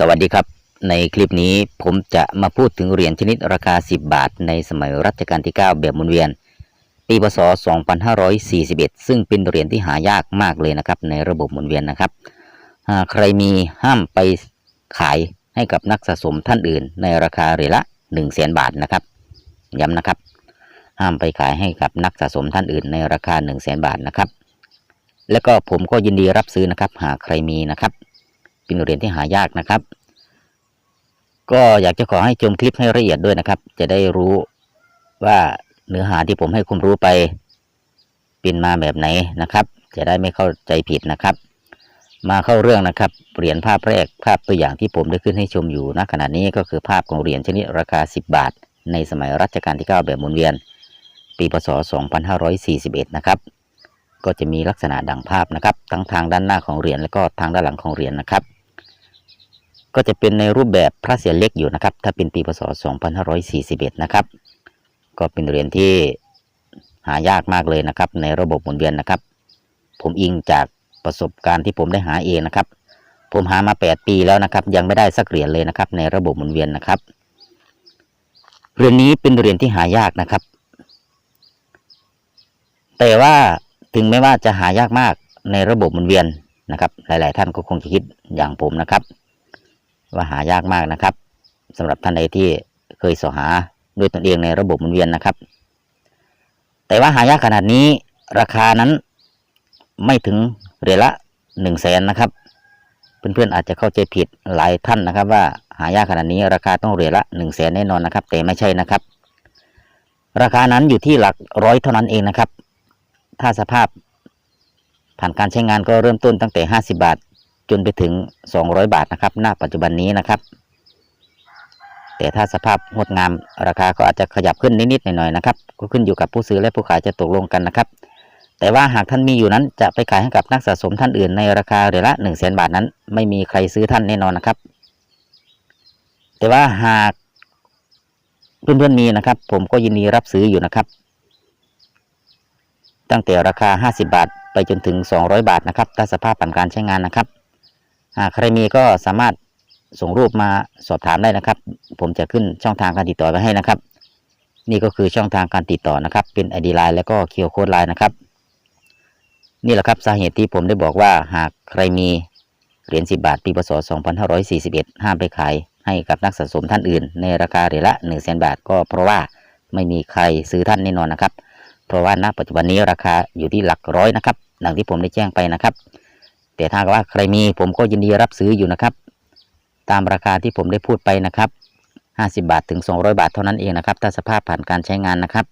สวัสดีครับ ในคลิปนี้ผมจะมาพูดถึงเหรียญชนิดราคา 10 บาท ในสมัยรัชกาลที่ 9 แบบหมุนเวียน ปีพศ 2541 ซึ่งเป็นเหรียญที่หายากมากเลยนะครับ ในระบบหมุนเวียนนะครับ ใครมีห้ามไปขายให้กับนักสะสมท่านอื่น ในราคาเหรียญละ 1 0 0 0 0แสนบาทนะครับ ย้ำนะครับ ห้ามไปขายให้กับนักสะสมท่านอื่น ในราคา 1 0 0 0 0แสนบาทนะครับ แล้วก็ผมก็ยินดีรับซื้อนะครับ หากใครมีนะครับ เป็นเหรียญที่หายากนะครับ ก็อยากจะขอให้ชมคลิปให้ละเอียดด้วยนะครับ จะได้รู้ว่าเนื้อหาที่ผมให้ความรู้ไปเป็นมาแบบไหนนะครับ จะได้ไม่เข้าใจผิดนะครับ มาเข้าเรื่องนะครับเหรียญภาพแรกภาพตัวอย่างที่ผมได้ขึ้นให้ชมอยู่ณขณะนี้ก็คือภาพของเหรียญชนิดราคา 10 บาท ในสมัยรัชกาลที่ 9 แบบหมุนเวียน ปีพศ 2541 นะครับก็จะมีลักษณะดังภาพนะครับ ทั้งทางด้านหน้าของเหรียญและก็ทางด้านหลังของเหรียญนะครับ ก็จะเป็นในรูปแบบพระเศียรเล็กอยู่นะครับ ถ้าเป็นปีพศ 2541 นะครับ ก็เป็นเหรียญที่หายากมากเลยนะครับ ในระบบหมุนเวียนนะครับ ผมอิงจากประสบการณ์ที่ผมได้หาเองนะครับ ผมหามา 8 ปีแล้วนะครับ ยังไม่ได้สักเหรียญเลยนะครับ ในระบบหมุนเวียนนะครับ เหรียญนี้เป็นเหรียญที่หายากนะครับ แต่ว่าถึงแม้ว่าจะหายากมากในระบบหมุนเวียนนะครับ หลาย ๆ ท่านก็คงจะคิดอย่างผมนะครับ ว่าหายากมากนะครับสำหรับท่านใดที่เคยสอหาด้วยตนเองในระบบหมุนเวียนนะครับ แต่ว่าหายากขนาดนี้ราคานั้นไม่ถึงเหรียญละหนึ่งแสนนะครับเพื่อนๆอาจจะเข้าใจผิดหลายท่านนะครับ ว่าหายากขนาดนี้ราคาต้องเหรียญละหนึ่งแสนแน่นอนนะครับ แต่ไม่ใช่นะครับ ราคานั้นอยู่ที่หลักร้อยเท่านั้นเองนะครับ ถ้าสภาพผ่านการใช้งานก็เริ่มต้นตั้งแต่ 50 บาท จนไปถึง 200 บาทนะครับ หน้าปัจจุบันนี้นะครับ แต่ถ้าสภาพงดงามราคาก็อาจจะขยับขึ้นนิดๆหน่อยๆนะครับ ก็ขึ้นอยู่กับผู้ซื้อและผู้ขายจะตกลงกันนะครับ แต่ว่าหากท่านมีอยู่นั้นจะไปขายให้กับนักสะสมท่านอื่นในราคาเหรียญละ1 0 0 0 0แบาทนั้น ไม่มีใครซื้อท่านแน่นอนนะครับ แต่ว่าหากเพื่อนๆมีนะครับ ผมก็ยินดีรับซื้ออยู่นะครับ ตั้งแต่ราคา 50 บาท ไปจนถึง 200 บาทนะครับถ้าสภาพผ่านการใช้งานนะครับ หากใครมีก็สามารถส่งรูปมาสอบถามได้นะครับ ผมจะขึ้นช่องทางการติดต่อไว้ให้นะครับ นี่ก็คือช่องทางการติดต่อนะครับ เป็น ID Line แล้วก็ QR Code Line นะครับ นี่แหละครับสาเหตุที่ผมได้บอกว่าหากใครมีเหรียญ10 บาทปีพศ 2541 ห้ามไปขายให้กับนักสะสมท่านอื่น ในราคาเหรียญละ1 0 0 0 0 0 บาท ก็เพราะว่าไม่มีใครซื้อท่านแน่นอนนะครับ เพราะว่าณปัจจุบันนี้ราคาอยู่ที่หลักร้อยนะครับ ดังที่ผมได้แจ้งไปนะครับ แต่ถ้าว่าใครมีผมก็ยินดีรับซื้ออยู่นะครับ ตามราคาที่ผมได้พูดไปนะครับ 50 บาทถึง 200 บาทเท่านั้นเองนะครับ ถ้าสภาพผ่านการใช้งานนะครับ